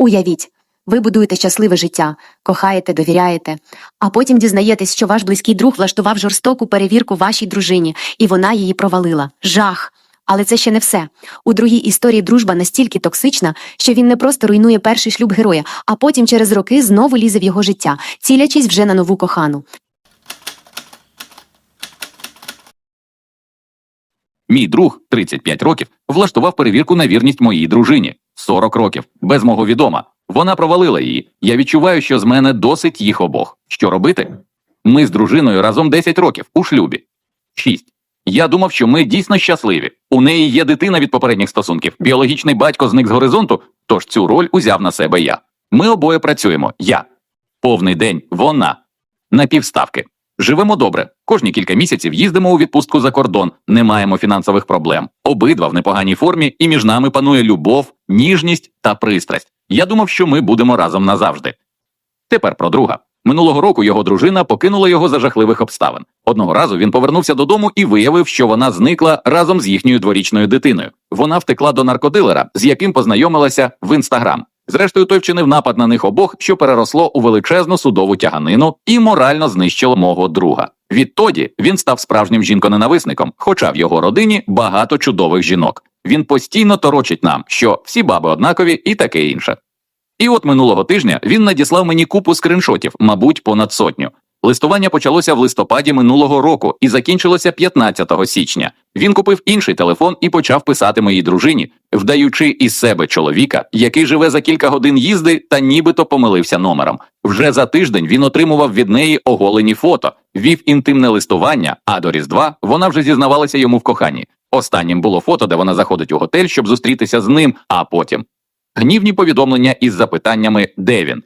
Уявіть, ви будуєте щасливе життя, кохаєте, довіряєте, а потім дізнаєтесь, що ваш близький друг влаштував жорстоку перевірку вашій дружині, і вона її провалила. Жах! Але це ще не все. У другій історії дружба настільки токсична, що він не просто руйнує перший шлюб героя, а потім через роки знову лізе в його життя, цілячись вже на нову кохану. Мій друг, 35 років, влаштував перевірку на вірність моїй дружині. 40 років, без мого відома. Вона провалила її. Я відчуваю, що з мене досить їх обох. Що робити? Ми з дружиною разом 10 років у шлюбі. 6. Я думав, що ми дійсно щасливі. У неї є дитина від попередніх стосунків. Біологічний батько зник з горизонту, тож цю роль узяв на себе я. Ми обоє працюємо. Я. Повний день вона. На півставки. Живемо добре. Кожні кілька місяців їздимо у відпустку за кордон, не маємо фінансових проблем. Обидва в непоганій формі, і між нами панує любов, ніжність та пристрасть. Я думав, що ми будемо разом назавжди. Тепер про друга. Минулого року його дружина покинула його за жахливих обставин. Одного разу він повернувся додому і виявив, що вона зникла разом з їхньою дворічною дитиною. Вона втекла до наркодилера, з яким познайомилася в інстаграм. Зрештою, той вчинив напад на них обох, що переросло у величезну судову тяганину і морально знищило мого друга. Відтоді він став справжнім жінконенависником, хоча в його родині багато чудових жінок. Він постійно торочить нам, що всі баби однакові і таке інше. І от минулого тижня він надіслав мені купу скриншотів, мабуть, понад сотню. Листування почалося в листопаді минулого року і закінчилося 15 січня. Він купив інший телефон і почав писати моїй дружині, вдаючи із себе чоловіка, який живе за кілька годин їзди та нібито помилився номером. Вже за тиждень він отримував від неї оголені фото, вів інтимне листування, а до Різдва вона вже зізнавалася йому в коханні. Останнім було фото, де вона заходить у готель, щоб зустрітися з ним, а потім гнівні повідомлення із запитаннями, де він.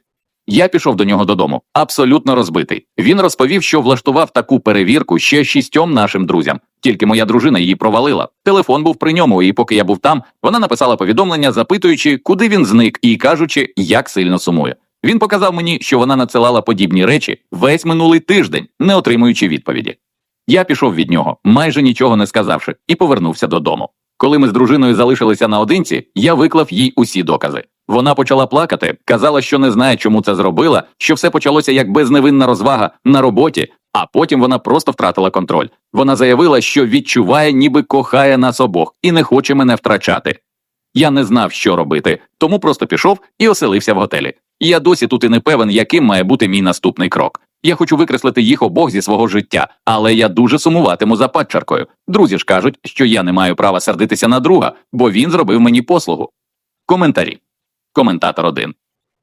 Я пішов до нього додому, абсолютно розбитий. Він розповів, що влаштував таку перевірку ще шістьом нашим друзям. Тільки моя дружина її провалила. Телефон був при ньому, і поки я був там, вона написала повідомлення, запитуючи, куди він зник, і кажучи, як сильно сумує. Він показав мені, що вона надсилала подібні речі весь минулий тиждень, не отримуючи відповіді. Я пішов від нього, майже нічого не сказавши, і повернувся додому. Коли ми з дружиною залишилися наодинці, я виклав їй усі докази. Вона почала плакати, казала, що не знає, чому це зробила, що все почалося як безневинна розвага на роботі, а потім вона просто втратила контроль. Вона заявила, що відчуває, ніби кохає нас обох і не хоче мене втрачати. Я не знав, що робити, тому просто пішов і оселився в готелі. Я досі тут і не певен, яким має бути мій наступний крок. Я хочу викреслити їх обох зі свого життя, але я дуже сумуватиму за падчаркою. Друзі ж кажуть, що я не маю права сердитися на друга, бо він зробив мені послугу. Коментарі. Коментатор 1.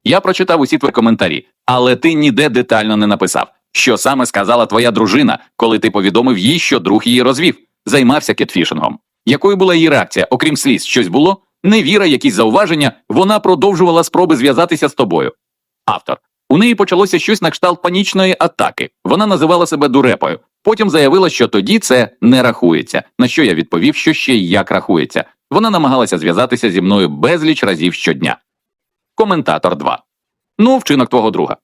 Я прочитав усі твої коментарі, але ти ніде детально не написав, що саме сказала твоя дружина, коли ти повідомив їй, що друг її розвів, займався кетфішингом. Якою була її реакція, окрім сліз, щось було? Невіра, якісь зауваження, вона продовжувала спроби зв'язатися з тобою. Автор. У неї почалося щось на кшталт панічної атаки. Вона називала себе дурепою. Потім заявила, що тоді це не рахується. На що я відповів, що ще як рахується. Вона намагалася зв'язатися зі мною безліч разів щодня. Коментатор 2. Ну, вчинок твого друга.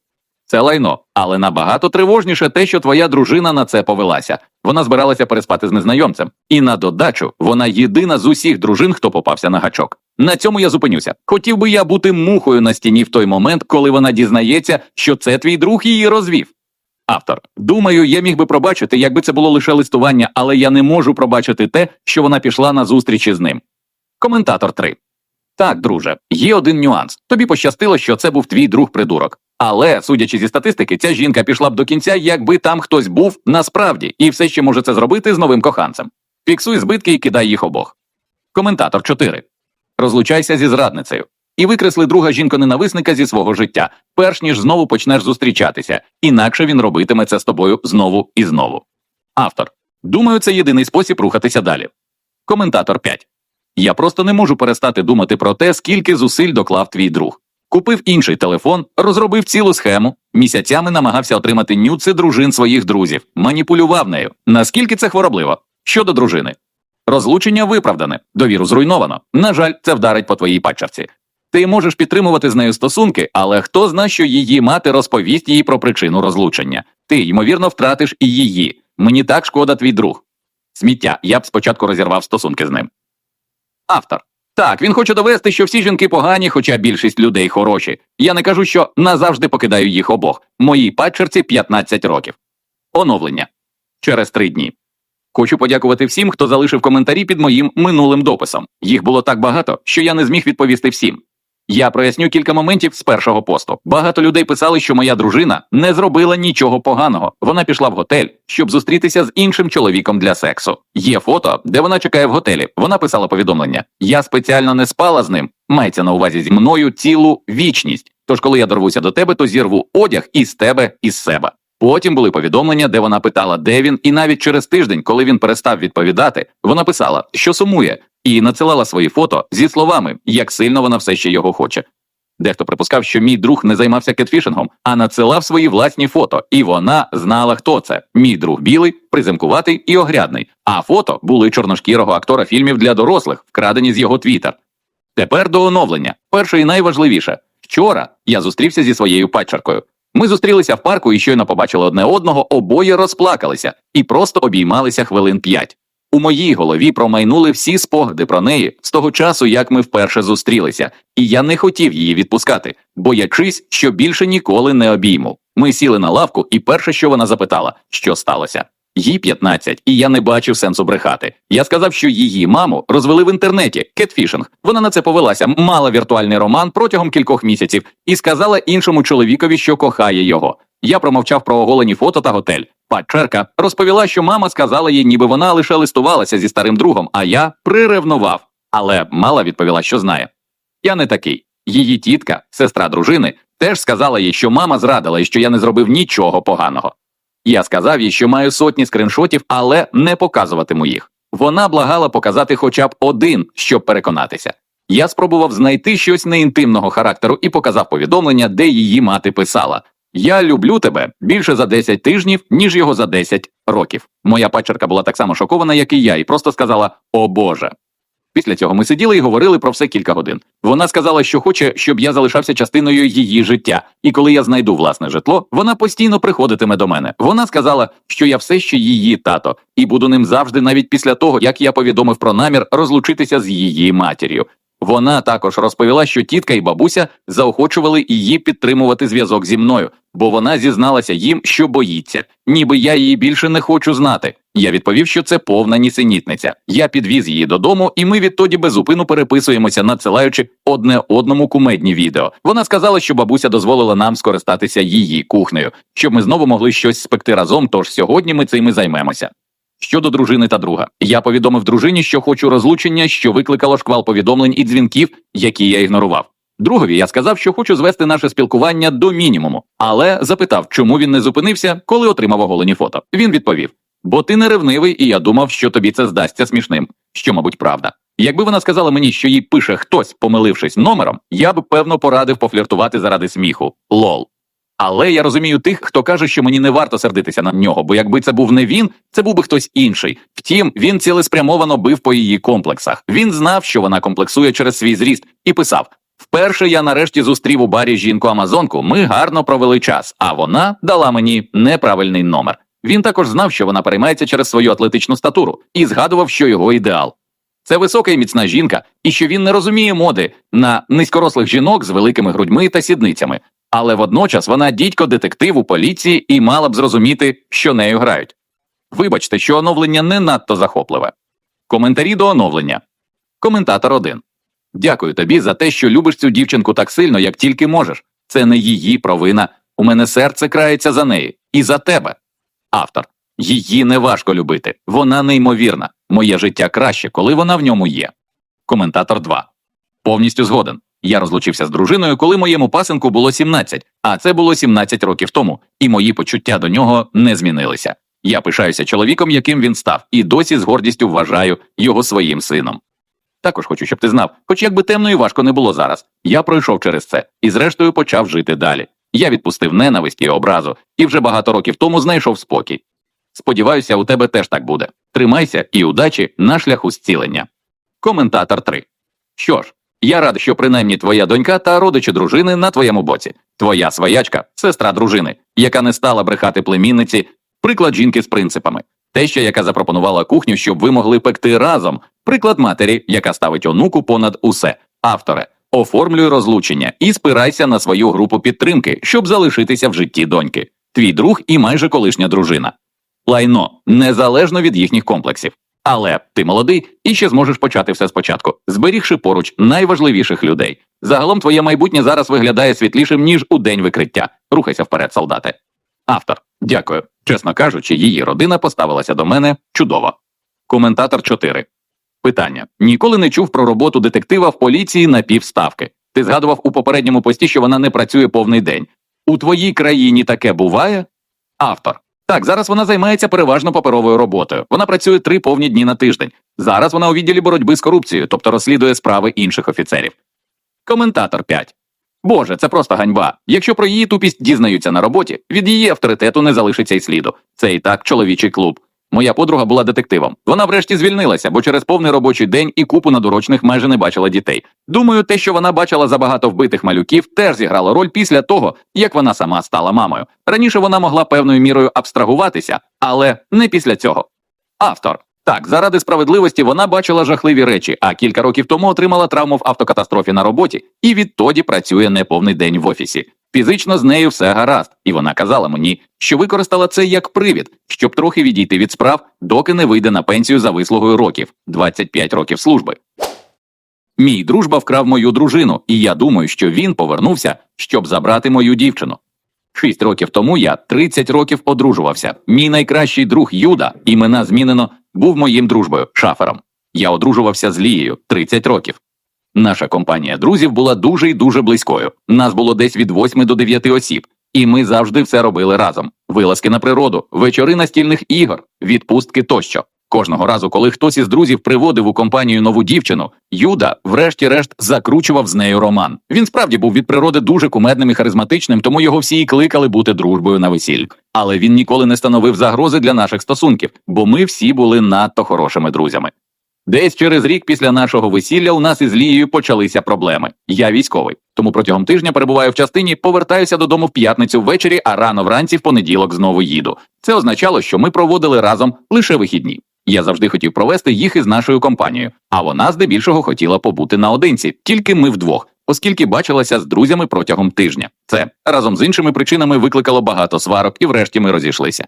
Це лайно, але набагато тривожніше те, що твоя дружина на це повелася. Вона збиралася переспати з незнайомцем. І на додачу вона єдина з усіх дружин, хто попався на гачок. На цьому я зупинюся. Хотів би я бути мухою на стіні в той момент, коли вона дізнається, що це твій друг її розвів. Автор. Думаю, я міг би пробачити, якби це було лише листування, але я не можу пробачити те, що вона пішла на зустрічі з ним. Коментатор 3. Так, друже, є один нюанс. Тобі пощастило, що це був твій друг придурок. Але, судячи зі статистики, ця жінка пішла б до кінця, якби там хтось був насправді, і все ще може це зробити з новим коханцем. Фіксуй збитки і кидай їх обох. Коментатор 4. Розлучайся зі зрадницею. І викресли друга жінко-ненависника зі свого життя, перш ніж знову почнеш зустрічатися, інакше він робитиме це з тобою знову і знову. Автор. Думаю, це єдиний спосіб рухатися далі. Коментатор 5. Я просто не можу перестати думати про те, скільки зусиль доклав твій друг. Купив інший телефон, розробив цілу схему, місяцями намагався отримати нюци дружин своїх друзів, маніпулював нею. Наскільки це хворобливо? Щодо дружини. Розлучення виправдане, довіру зруйновано. На жаль, це вдарить по твоїй падчерці. Ти можеш підтримувати з нею стосунки, але хто зна, що її мати розповість їй про причину розлучення. Ти, ймовірно, втратиш і її. Мені так шкода твій друг. Сміття, я б спочатку розірвав стосунки з ним. Автор. Так, він хоче довести, що всі жінки погані, хоча більшість людей хороші. Я не кажу, що назавжди покидаю їх обох. Моїй падчерці 15 років. Оновлення через три дні. Хочу подякувати всім, хто залишив коментарі під моїм минулим дописом. Їх було так багато, що я не зміг відповісти всім. Я проясню кілька моментів з першого посту. Багато людей писали, що моя дружина не зробила нічого поганого. Вона пішла в готель, щоб зустрітися з іншим чоловіком для сексу. Є фото, де вона чекає в готелі. Вона писала повідомлення: Я спеціально не спала з ним. Мається на увазі зі мною цілу вічність. Тож, коли я дорвуся до тебе, то зірву одяг із тебе із себе. Потім були повідомлення, де вона питала, де він, і навіть через тиждень, коли він перестав відповідати, вона писала, що сумує, і надсилала свої фото зі словами, як сильно вона все ще його хоче. Дехто припускав, що мій друг не займався кетфішингом, а надсилав свої власні фото, і вона знала, хто це. Мій друг білий, приземкуватий і огрядний. А фото були чорношкірого актора фільмів для дорослих, вкрадені з його твіттер. Тепер до оновлення. Перше і найважливіше. Вчора я зустрівся зі своєю падчеркою. Ми зустрілися в парку і щойно побачили одне одного, обоє розплакалися і просто обіймалися хвилин п'ять. У моїй голові промайнули всі спогади про неї з того часу, як ми вперше зустрілися, і я не хотів її відпускати, боячись, що більше ніколи не обійму. Ми сіли на лавку, і перше, що вона запитала, що сталося. Їй 15, і я не бачив сенсу брехати. Я сказав, що її маму розвели в інтернеті кетфішинг. Вона на це повелася, мала віртуальний роман протягом кількох місяців і сказала іншому чоловікові, що кохає його. Я промовчав про оголені фото та готель. Падчерка розповіла, що мама сказала їй, ніби вона лише листувалася зі старим другом, а я приревнував. Але мала відповіла, що знає. Я не такий. Її тітка, сестра дружини, теж сказала їй, що мама зрадила і що я не зробив нічого поганого. Я сказав їй, що маю сотні скриншотів, але не показуватиму їх. Вона благала показати хоча б один, щоб переконатися. Я спробував знайти щось неінтимного характеру і показав повідомлення, де її мати писала: Я люблю тебе більше за 10 тижнів, ніж його за 10 років. Моя пачерка була так само шокована, як і я, і просто сказала: О Боже. Після цього ми сиділи і говорили про все кілька годин. Вона сказала, що хоче, щоб я залишався частиною її життя, і коли я знайду власне житло, вона постійно приходитиме до мене. Вона сказала, що я все ще її тато, і буду ним завжди, навіть після того, як я повідомив про намір розлучитися з її матір'ю. Вона також розповіла, що тітка і бабуся заохочували її підтримувати зв'язок зі мною, бо вона зізналася їм, що боїться, ніби я її більше не хочу знати. Я відповів, що це повна нісенітниця. Я підвіз її додому, і ми відтоді безупину переписуємося, надсилаючи одне одному кумедні відео. Вона сказала, що бабуся дозволила нам скористатися її кухнею, щоб ми знову могли щось спекти разом. Тож сьогодні ми цим і займемося. Щодо дружини та друга, я повідомив дружині, що хочу розлучення, що викликало шквал повідомлень і дзвінків, які я ігнорував. Другові я сказав, що хочу звести наше спілкування до мінімуму, але запитав, чому він не зупинився, коли отримав оголені фото. Він відповів: бо ти не ревнивий, і я думав, що тобі це здасться смішним, що, мабуть, правда. Якби вона сказала мені, що їй пише хтось, помилившись номером, я б певно порадив пофліртувати заради сміху. Лол. Але я розумію тих, хто каже, що мені не варто сердитися на нього, бо якби це був не він, це був би хтось інший. Втім, він цілеспрямовано бив по її комплексах. Він знав, що вона комплексує через свій зріст, і писав: Вперше я нарешті зустрів у барі жінку Амазонку. Ми гарно провели час, а вона дала мені неправильний номер. Він також знав, що вона переймається через свою атлетичну статуру, і згадував, що його ідеал. Це висока і міцна жінка, і що він не розуміє моди на низькорослих жінок з великими грудьми та сідницями. Але водночас вона дідько детектив у поліції і мала б зрозуміти, що нею грають. Вибачте, що оновлення не надто захопливе. Коментарі до оновлення. Коментатор 1. Дякую тобі за те, що любиш цю дівчинку так сильно, як тільки можеш. Це не її провина. У мене серце крається за неї і за тебе. Автор. Її не важко любити. Вона неймовірна. Моє життя краще, коли вона в ньому є. Коментатор 2. Повністю згоден. Я розлучився з дружиною, коли моєму пасенку було 17, а це було 17 років тому, і мої почуття до нього не змінилися. Я пишаюся чоловіком, яким він став, і досі з гордістю вважаю його своїм сином. Також хочу, щоб ти знав, хоч як би темно і важко не було зараз. Я пройшов через це і, зрештою, почав жити далі. Я відпустив ненависть і образу, і вже багато років тому знайшов спокій. Сподіваюся, у тебе теж так буде. Тримайся і удачі на шляху зцілення. Коментатор 3. Що ж, я радий, що принаймні твоя донька та родичі дружини на твоєму боці. Твоя своячка, сестра дружини, яка не стала брехати племінниці, приклад жінки з принципами. Теща, яка запропонувала кухню, щоб ви могли пекти разом. Приклад матері, яка ставить онуку понад усе. Авторе, оформлюй розлучення і спирайся на свою групу підтримки, щоб залишитися в житті доньки. Твій друг і майже колишня дружина. Лайно незалежно від їхніх комплексів. Але ти молодий і ще зможеш почати все спочатку, зберігши поруч найважливіших людей. Загалом твоє майбутнє зараз виглядає світлішим ніж у день викриття. Рухайся вперед, солдати. Автор. Дякую. Чесно кажучи, її родина поставилася до мене чудово. Коментатор 4. Питання: ніколи не чув про роботу детектива в поліції на півставки. Ти згадував у попередньому пості, що вона не працює повний день. У твоїй країні таке буває? Автор. Так, зараз вона займається переважно паперовою роботою. Вона працює три повні дні на тиждень. Зараз вона у відділі боротьби з корупцією, тобто розслідує справи інших офіцерів. Коментатор 5. Боже, це просто ганьба. Якщо про її тупість дізнаються на роботі, від її авторитету не залишиться й сліду. Це і так чоловічий клуб. Моя подруга була детективом. Вона врешті звільнилася, бо через повний робочий день і купу надурочних майже не бачила дітей. Думаю, те, що вона бачила забагато вбитих малюків, теж зіграло роль після того, як вона сама стала мамою. Раніше вона могла певною мірою абстрагуватися, але не після цього. Автор. Так, заради справедливості вона бачила жахливі речі, а кілька років тому отримала травму в автокатастрофі на роботі і відтоді працює неповний день в офісі. Фізично з нею все гаразд, і вона казала мені, що використала це як привід, щоб трохи відійти від справ, доки не вийде на пенсію за вислугою років 25 років служби. Мій дружба вкрав мою дружину, і я думаю, що він повернувся, щоб забрати мою дівчину. Шість років тому я 30 років одружувався. Мій найкращий друг Юда, імена змінено, був моїм дружбою, шафером. Я одружувався з Лією 30 років. Наша компанія друзів була дуже і дуже близькою. Нас було десь від 8 до 9 осіб, і ми завжди все робили разом: вилазки на природу, вечори настільних ігор, відпустки тощо. Кожного разу, коли хтось із друзів приводив у компанію нову дівчину, Юда, врешті-решт, закручував з нею роман. Він справді був від природи дуже кумедним і харизматичним, тому його всі і кликали бути дружбою на весіллі. Але він ніколи не становив загрози для наших стосунків, бо ми всі були надто хорошими друзями. Десь через рік після нашого весілля у нас із Лією почалися проблеми. Я військовий, тому протягом тижня перебуваю в частині, повертаюся додому в п'ятницю ввечері, а рано вранці в понеділок знову їду. Це означало, що ми проводили разом лише вихідні. Я завжди хотів провести їх із нашою компанією, а вона здебільшого хотіла побути наодинці, тільки ми вдвох, оскільки бачилася з друзями протягом тижня. Це разом з іншими причинами викликало багато сварок, і врешті ми розійшлися.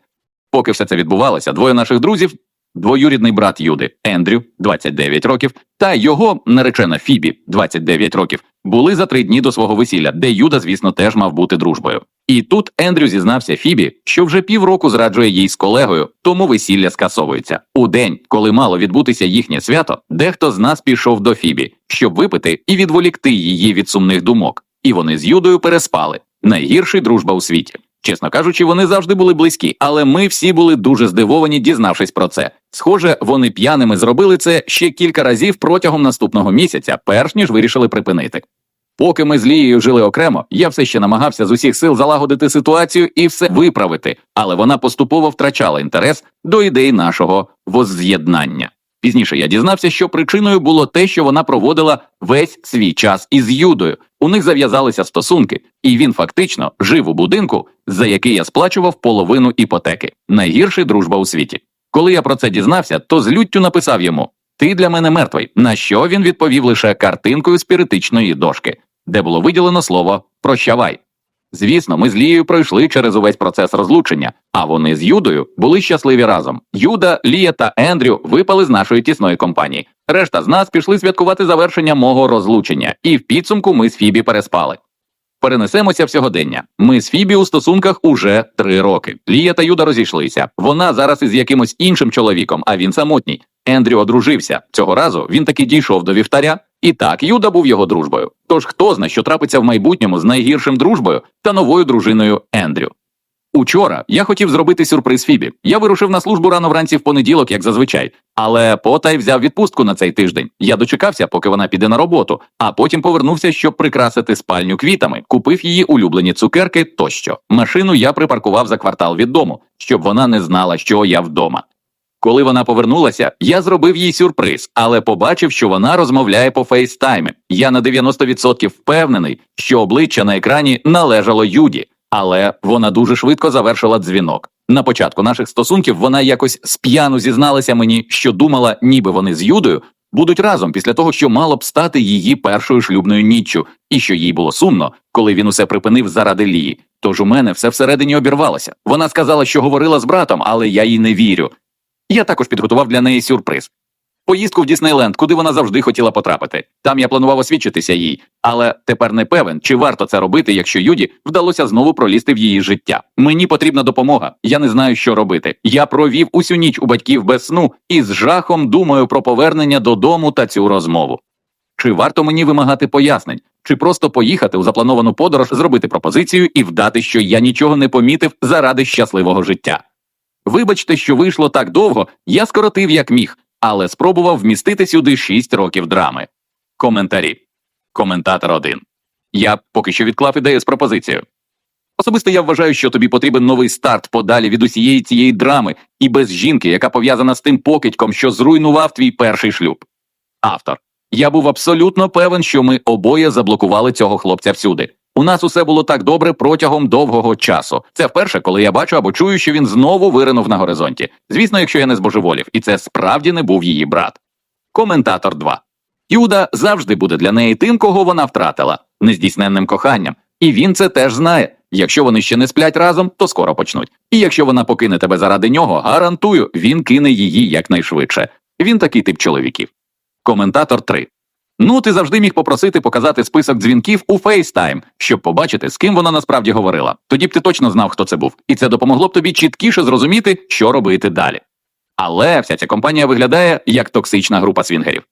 Поки все це відбувалося, двоє наших друзів Двоюрідний брат Юди Ендрю, 29 років, та його наречена Фібі, 29 років, були за три дні до свого весілля, де Юда, звісно, теж мав бути дружбою. І тут Ендрю зізнався Фібі, що вже півроку зраджує їй з колегою, тому весілля скасовується. У день, коли мало відбутися їхнє свято, дехто з нас пішов до Фібі, щоб випити і відволікти її від сумних думок. І вони з Юдою переспали. Найгірший дружба у світі. Чесно кажучи, вони завжди були близькі, але ми всі були дуже здивовані, дізнавшись про це. Схоже, вони п'яними зробили це ще кілька разів протягом наступного місяця, перш ніж вирішили припинити. Поки ми з Лією жили окремо, я все ще намагався з усіх сил залагодити ситуацію і все виправити, але вона поступово втрачала інтерес до ідеї нашого возз'єднання. Пізніше я дізнався, що причиною було те, що вона проводила весь свій час із Юдою. У них зав'язалися стосунки, і він фактично жив у будинку, за який я сплачував половину іпотеки. Найгірша дружба у світі. Коли я про це дізнався, то з люттю написав йому: Ти для мене мертвий. На що він відповів лише картинкою спіритичної дошки, де було виділено слово прощавай. Звісно, ми з Лією пройшли через увесь процес розлучення, а вони з Юдою були щасливі разом. Юда, Лія та Ендрю випали з нашої тісної компанії. Решта з нас пішли святкувати завершення мого розлучення, і в підсумку ми з Фібі переспали. Перенесемося в сьогодення. Ми з Фібі у стосунках уже три роки. Лія та Юда розійшлися. Вона зараз із якимось іншим чоловіком, а він самотній. Ендрю одружився. Цього разу він таки дійшов до вівтаря. І так, Юда був його дружбою. Тож хто зна, що трапиться в майбутньому з найгіршим дружбою та новою дружиною Ендрю. Учора я хотів зробити сюрприз Фібі. Я вирушив на службу рано вранці в понеділок, як зазвичай. Але потай взяв відпустку на цей тиждень. Я дочекався, поки вона піде на роботу, а потім повернувся, щоб прикрасити спальню квітами, купив її улюблені цукерки тощо. Машину я припаркував за квартал від дому, щоб вона не знала, що я вдома. Коли вона повернулася, я зробив їй сюрприз, але побачив, що вона розмовляє по фейстаймі. Я на 90% впевнений, що обличчя на екрані належало Юді, але вона дуже швидко завершила дзвінок. На початку наших стосунків вона якось сп'яну зізналася мені, що думала, ніби вони з Юдою будуть разом після того, що мало б стати її першою шлюбною ніччю, і що їй було сумно, коли він усе припинив заради Лії. Тож у мене все всередині обірвалося. Вона сказала, що говорила з братом, але я їй не вірю. Я також підготував для неї сюрприз. Поїздку в Діснейленд, куди вона завжди хотіла потрапити. Там я планував освідчитися їй, але тепер не певен, чи варто це робити, якщо Юді вдалося знову пролізти в її життя. Мені потрібна допомога. Я не знаю, що робити. Я провів усю ніч у батьків без сну і з жахом думаю про повернення додому та цю розмову. Чи варто мені вимагати пояснень, чи просто поїхати у заплановану подорож, зробити пропозицію і вдати, що я нічого не помітив заради щасливого життя? Вибачте, що вийшло так довго, я скоротив як міг, але спробував вмістити сюди 6 років драми. Коментарі. Коментатор 1. Я поки що відклав ідею з пропозицією. Особисто я вважаю, що тобі потрібен новий старт подалі від усієї цієї драми і без жінки, яка пов'язана з тим покидьком, що зруйнував твій перший шлюб. Автор. Я був абсолютно певен, що ми обоє заблокували цього хлопця всюди. У нас усе було так добре протягом довгого часу. Це вперше, коли я бачу або чую, що він знову виринув на горизонті. Звісно, якщо я не збожеволів, і це справді не був її брат. Коментатор 2. Юда завжди буде для неї тим, кого вона втратила, нездійсненним коханням. І він це теж знає. Якщо вони ще не сплять разом, то скоро почнуть. І якщо вона покине тебе заради нього, гарантую, він кине її якнайшвидше. Він такий тип чоловіків. Коментатор 3. Ну, ти завжди міг попросити показати список дзвінків у FaceTime, щоб побачити, з ким вона насправді говорила. Тоді б ти точно знав, хто це був, і це допомогло б тобі чіткіше зрозуміти, що робити далі. Але вся ця компанія виглядає як токсична група свінгерів.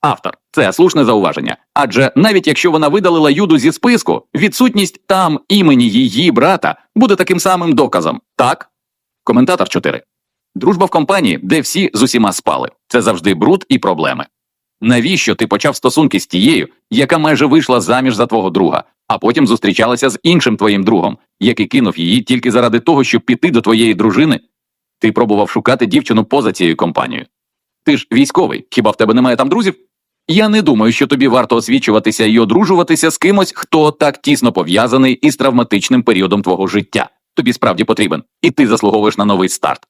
Автор це слушне зауваження. Адже навіть якщо вона видалила юду зі списку, відсутність там імені її брата буде таким самим доказом. Так? Коментатор 4. Дружба в компанії, де всі з усіма спали. Це завжди бруд і проблеми. Навіщо ти почав стосунки з тією, яка майже вийшла заміж за твого друга, а потім зустрічалася з іншим твоїм другом, який кинув її тільки заради того, щоб піти до твоєї дружини? Ти пробував шукати дівчину поза цією компанією. Ти ж військовий, хіба в тебе немає там друзів? Я не думаю, що тобі варто освічуватися і одружуватися з кимось, хто так тісно пов'язаний із травматичним періодом твого життя. Тобі справді потрібен, і ти заслуговуєш на новий старт.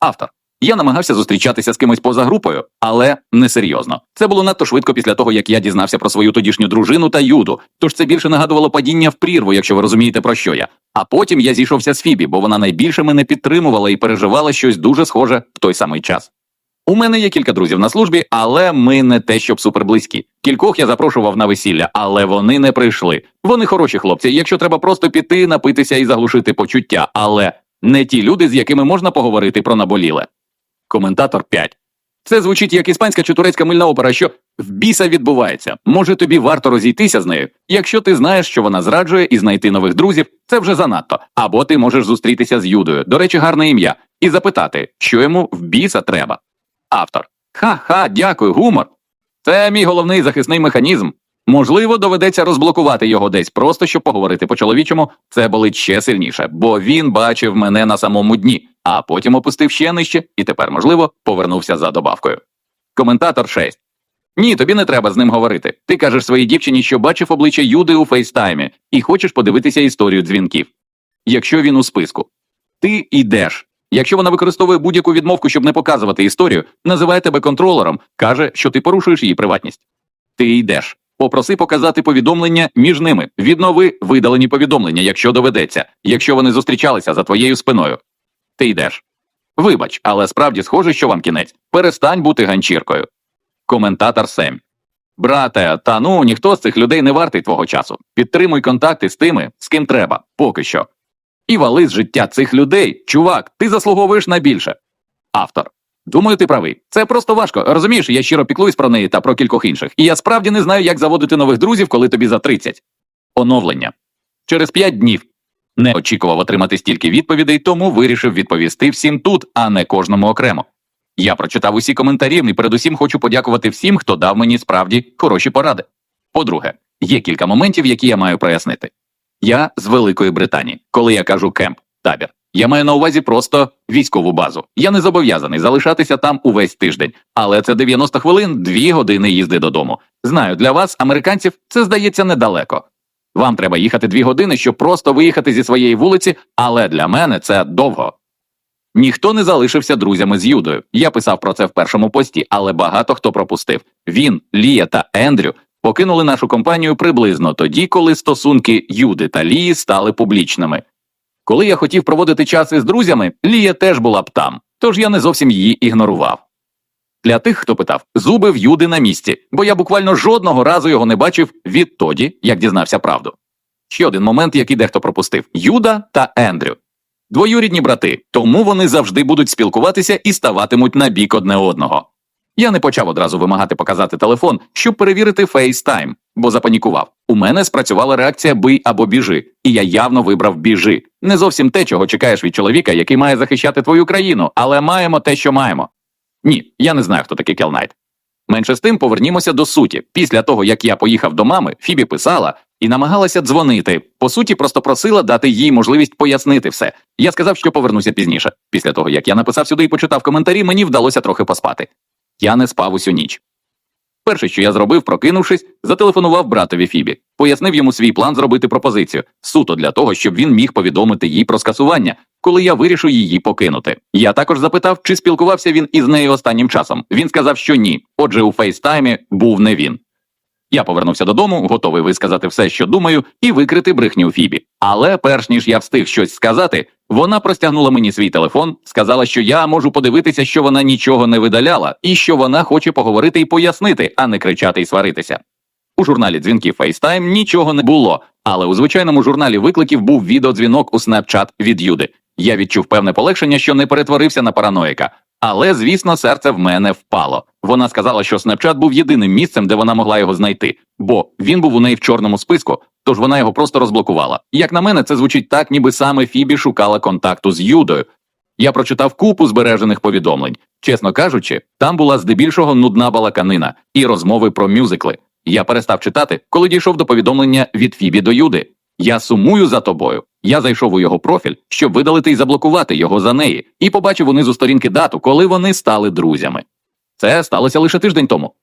Автор. Я намагався зустрічатися з кимось поза групою, але несерйозно. Це було надто швидко після того, як я дізнався про свою тодішню дружину та юду. Тож це більше нагадувало падіння в прірву, якщо ви розумієте про що я. А потім я зійшовся з Фібі, бо вона найбільше мене підтримувала і переживала щось дуже схоже в той самий час. У мене є кілька друзів на службі, але ми не те, щоб суперблизькі. Кількох я запрошував на весілля, але вони не прийшли. Вони хороші хлопці, якщо треба просто піти, напитися і заглушити почуття, але не ті люди, з якими можна поговорити про наболіле. Коментатор 5. Це звучить як іспанська чи турецька мильна опера, що в біса відбувається. Може, тобі варто розійтися з нею, якщо ти знаєш, що вона зраджує і знайти нових друзів, це вже занадто. Або ти можеш зустрітися з Юдою, до речі, гарне ім'я, і запитати, що йому в біса треба. Автор. Ха-ха, дякую, гумор. Це мій головний захисний механізм. Можливо, доведеться розблокувати його десь, просто щоб поговорити по-чоловічому, це болить ще сильніше, бо він бачив мене на самому дні, а потім опустив ще нижче і тепер, можливо, повернувся за добавкою. Коментатор 6. Ні, тобі не треба з ним говорити. Ти кажеш своїй дівчині, що бачив обличчя Юди у фейстаймі, і хочеш подивитися історію дзвінків. Якщо він у списку, ти йдеш. Якщо вона використовує будь-яку відмовку, щоб не показувати історію, називає тебе контролером, каже, що ти порушуєш її приватність. Ти йдеш. Попроси показати повідомлення між ними. Віднови видалені повідомлення, якщо доведеться, якщо вони зустрічалися за твоєю спиною. Ти йдеш. Вибач, але справді схоже, що вам кінець. Перестань бути ганчіркою. Коментатор Сем. Брате, та ну ніхто з цих людей не вартий твого часу. Підтримуй контакти з тими, з ким треба, поки що. І вали з життя цих людей, чувак, ти заслуговуєш на більше. Автор. Думаю, ти правий. Це просто важко. Розумієш, я щиро піклуюсь про неї та про кількох інших. І я справді не знаю, як заводити нових друзів, коли тобі за 30. Оновлення. Через 5 днів. Не очікував отримати стільки відповідей, тому вирішив відповісти всім тут, а не кожному окремо. Я прочитав усі коментарі і передусім хочу подякувати всім, хто дав мені справді хороші поради. По-друге, є кілька моментів, які я маю прояснити. Я з Великої Британії. Коли я кажу кемп, табір, я маю на увазі просто військову базу. Я не зобов'язаний залишатися там увесь тиждень, але це 90 хвилин, 2 години їзди додому. Знаю, для вас, американців, це здається недалеко. Вам треба їхати 2 години, щоб просто виїхати зі своєї вулиці, але для мене це довго. Ніхто не залишився друзями з Юдою. Я писав про це в першому пості, але багато хто пропустив. Він, Лія та Ендрю покинули нашу компанію приблизно тоді, коли стосунки Юди та Лії стали публічними. Коли я хотів проводити час із друзями, Лія теж була б там, тож я не зовсім її ігнорував. Для тих, хто питав, зуби в Юди на місці, бо я буквально жодного разу його не бачив відтоді, як дізнався правду. Ще один момент, який дехто пропустив: Юда та Ендрю. Двоюрідні брати, тому вони завжди будуть спілкуватися і ставатимуть на бік одне одного. Я не почав одразу вимагати показати телефон, щоб перевірити FaceTime, бо запанікував. У мене спрацювала реакція бий або біжи, і я явно вибрав біжи. Не зовсім те, чого чекаєш від чоловіка, який має захищати твою країну, але маємо те, що маємо. Ні, я не знаю, хто такий Келнайт. Менше з тим повернімося до суті. Після того, як я поїхав до мами, Фібі писала і намагалася дзвонити. По суті, просто просила дати їй можливість пояснити все. Я сказав, що повернуся пізніше. Після того, як я написав сюди і почитав коментарі, мені вдалося трохи поспати. Я не спав усю ніч. Перше, що я зробив, прокинувшись, зателефонував братові Фібі, пояснив йому свій план зробити пропозицію, суто для того, щоб він міг повідомити їй про скасування, коли я вирішу її покинути. Я також запитав, чи спілкувався він із нею останнім часом. Він сказав, що ні. Отже, у фейстаймі був не він. Я повернувся додому, готовий висказати все, що думаю, і викрити брехню Фібі. Але перш ніж я встиг щось сказати, вона простягнула мені свій телефон, сказала, що я можу подивитися, що вона нічого не видаляла, і що вона хоче поговорити і пояснити, а не кричати і сваритися. У журналі дзвінків FaceTime нічого не було, але у звичайному журналі викликів був відеодзвінок у Snapchat від Юди. Я відчув певне полегшення, що не перетворився на параноїка. Але, звісно, серце в мене впало. Вона сказала, що Snapchat був єдиним місцем, де вона могла його знайти, бо він був у неї в чорному списку, тож вона його просто розблокувала. Як на мене, це звучить так, ніби саме Фібі шукала контакту з Юдою. Я прочитав купу збережених повідомлень. Чесно кажучи, там була здебільшого нудна балаканина і розмови про мюзикли. Я перестав читати, коли дійшов до повідомлення від Фібі до Юди. Я сумую за тобою. Я зайшов у його профіль, щоб видалити і заблокувати його за неї, і побачив унизу сторінки дату, коли вони стали друзями. Це сталося лише тиждень тому.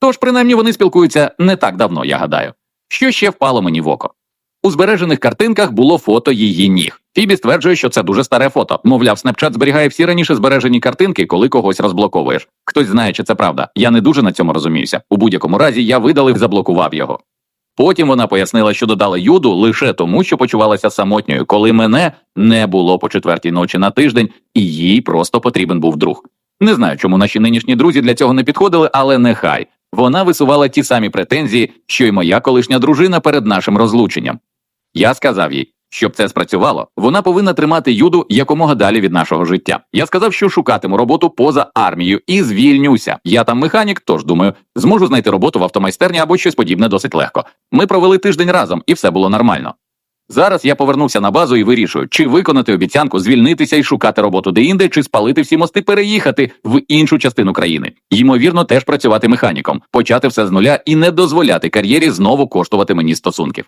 Тож, принаймні, вони спілкуються не так давно, я гадаю. Що ще впало мені в око? У збережених картинках було фото її ніг. Фібі стверджує, що це дуже старе фото. Мовляв, Snapchat зберігає всі раніше збережені картинки, коли когось розблоковуєш. Хтось знає, чи це правда. Я не дуже на цьому розуміюся. У будь-якому разі я видалив, заблокував його. Потім вона пояснила, що додала юду лише тому, що почувалася самотньою, коли мене не було по четвертій ночі на тиждень, і їй просто потрібен був друг. Не знаю, чому наші нинішні друзі для цього не підходили, але нехай. Вона висувала ті самі претензії, що й моя колишня дружина перед нашим розлученням. Я сказав їй, щоб це спрацювало, вона повинна тримати юду якомога далі від нашого життя. Я сказав, що шукатиму роботу поза армією і звільнюся. Я там механік, тож думаю, зможу знайти роботу в автомайстерні або щось подібне досить легко. Ми провели тиждень разом, і все було нормально. Зараз я повернувся на базу і вирішую, чи виконати обіцянку, звільнитися і шукати роботу деінде, чи спалити всі мости, переїхати в іншу частину країни. Ймовірно, теж працювати механіком, почати все з нуля і не дозволяти кар'єрі знову коштувати мені стосунків.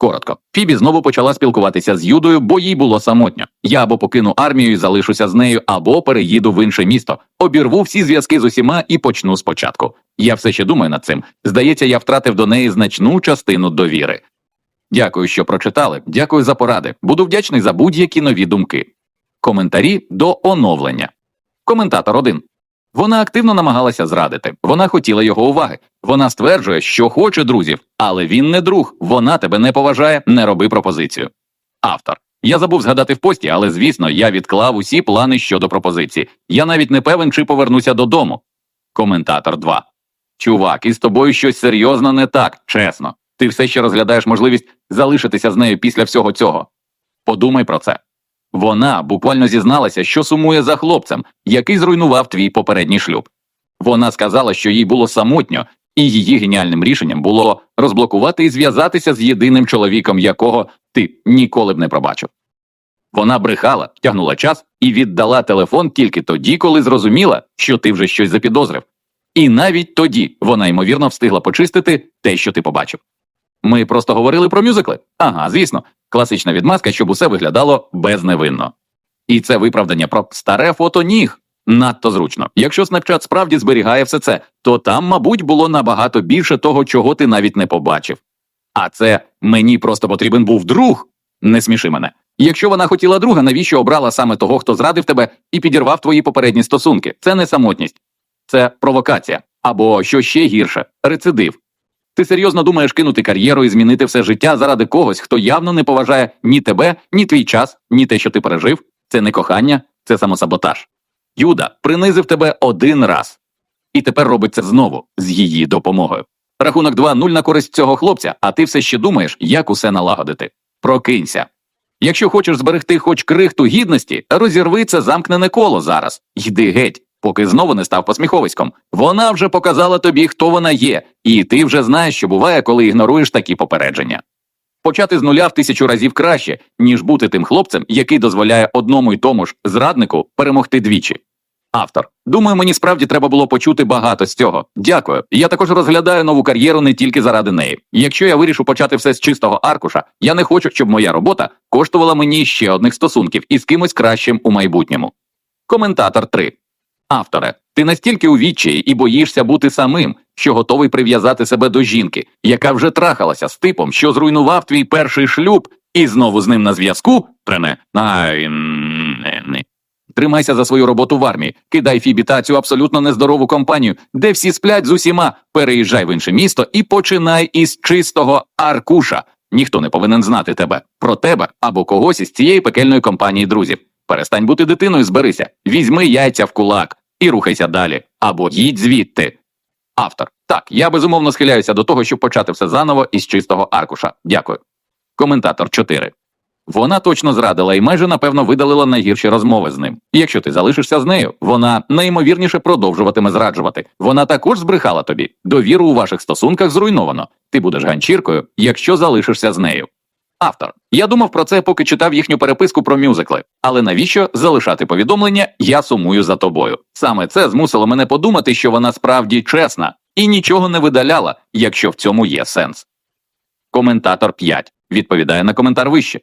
Коротко, Фібі знову почала спілкуватися з Юдою, бо їй було самотньо. Я або покину армію і залишуся з нею, або переїду в інше місто, обірву всі зв'язки з усіма і почну спочатку. Я все ще думаю над цим. Здається, я втратив до неї значну частину довіри. Дякую, що прочитали. Дякую за поради. Буду вдячний за будь-які нові думки. Коментарі до оновлення. Коментатор 1. Вона активно намагалася зрадити. Вона хотіла його уваги. Вона стверджує, що хоче друзів, але він не друг. Вона тебе не поважає, не роби пропозицію. Автор. Я забув згадати в пості, але звісно, я відклав усі плани щодо пропозиції. Я навіть не певен, чи повернуся додому. Коментатор 2. Чувак, із тобою щось серйозно не так, чесно. Ти все ще розглядаєш можливість залишитися з нею після всього цього. Подумай про це. Вона буквально зізналася, що сумує за хлопцем, який зруйнував твій попередній шлюб. Вона сказала, що їй було самотньо, і її геніальним рішенням було розблокувати і зв'язатися з єдиним чоловіком, якого ти ніколи б не пробачив. Вона брехала, тягнула час і віддала телефон тільки тоді, коли зрозуміла, що ти вже щось запідозрив. І навіть тоді вона ймовірно встигла почистити те, що ти побачив. Ми просто говорили про мюзикли. Ага, звісно, класична відмазка, щоб усе виглядало безневинно. І це виправдання про старе фото ніг. Надто зручно. Якщо Snapchat справді зберігає все це, то там, мабуть, було набагато більше того, чого ти навіть не побачив. А це мені просто потрібен був друг. Не сміши мене. Якщо вона хотіла друга, навіщо обрала саме того, хто зрадив тебе і підірвав твої попередні стосунки? Це не самотність, це провокація. Або що ще гірше рецидив. Ти серйозно думаєш кинути кар'єру і змінити все життя заради когось, хто явно не поважає ні тебе, ні твій час, ні те, що ти пережив. Це не кохання, це самосаботаж. Юда принизив тебе один раз, і тепер робить це знову з її допомогою. Рахунок 2-0 на користь цього хлопця, а ти все ще думаєш, як усе налагодити. Прокинься. Якщо хочеш зберегти хоч крихту гідності, розірви це замкнене коло зараз. Йди геть, поки знову не став посміховиськом. Вона вже показала тобі, хто вона є, і ти вже знаєш, що буває, коли ігноруєш такі попередження. Почати з нуля в тисячу разів краще, ніж бути тим хлопцем, який дозволяє одному й тому ж зраднику перемогти двічі. Автор. Думаю, мені справді треба було почути багато з цього. Дякую. Я також розглядаю нову кар'єру не тільки заради неї. Якщо я вирішу почати все з чистого аркуша, я не хочу, щоб моя робота коштувала мені ще одних стосунків із кимось кращим у майбутньому. Коментатор 3. Авторе, ти настільки у відчаї і боїшся бути самим, що готовий прив'язати себе до жінки, яка вже трахалася з типом, що зруйнував твій перший шлюб, і знову з ним на зв'язку? Трене. Не. Тримайся за свою роботу в армії, кидай Фібі та цю абсолютно нездорову компанію, де всі сплять з усіма, переїжджай в інше місто і починай із чистого аркуша. Ніхто не повинен знати тебе, про тебе або когось із цієї пекельної компанії друзів. Перестань бути дитиною, зберися, візьми яйця в кулак і рухайся далі, або їдь звідти. Автор. Так, я безумовно схиляюся до того, щоб почати все заново із чистого аркуша. Дякую. Коментатор 4. Вона точно зрадила і майже напевно видалила найгірші розмови з ним. І Якщо ти залишишся з нею, вона найімовірніше продовжуватиме зраджувати. Вона також збрехала тобі. Довіру у ваших стосунках зруйновано. Ти будеш ганчіркою, якщо залишишся з нею. Автор. Я думав про це, поки читав їхню переписку про мюзикли. Але навіщо залишати повідомлення Я сумую за тобою? Саме це змусило мене подумати, що вона справді чесна і нічого не видаляла, якщо в цьому є сенс. Коментатор 5 відповідає на коментар вище.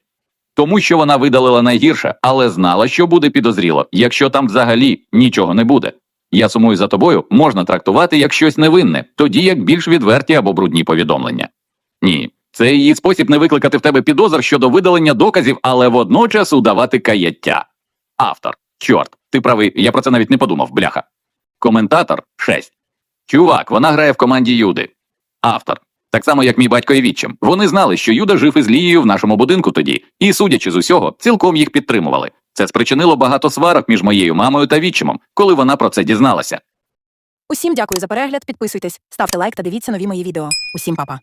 Тому що вона видалила найгірше, але знала, що буде підозріло, якщо там взагалі нічого не буде. Я сумую за тобою можна трактувати як щось невинне, тоді як більш відверті або брудні повідомлення. Ні, це її спосіб не викликати в тебе підозр щодо видалення доказів, але водночас удавати каяття. Автор. Чорт, ти правий, я про це навіть не подумав, бляха. Коментатор 6. Чувак, вона грає в команді Юди. Автор. Так само, як мій батько і відчим. Вони знали, що Юда жив із Лією в нашому будинку тоді, і, судячи з усього, цілком їх підтримували. Це спричинило багато сварок між моєю мамою та відчимом, коли вона про це дізналася. Усім дякую за перегляд. Підписуйтесь, ставте лайк та дивіться нові мої відео. Усім па-па.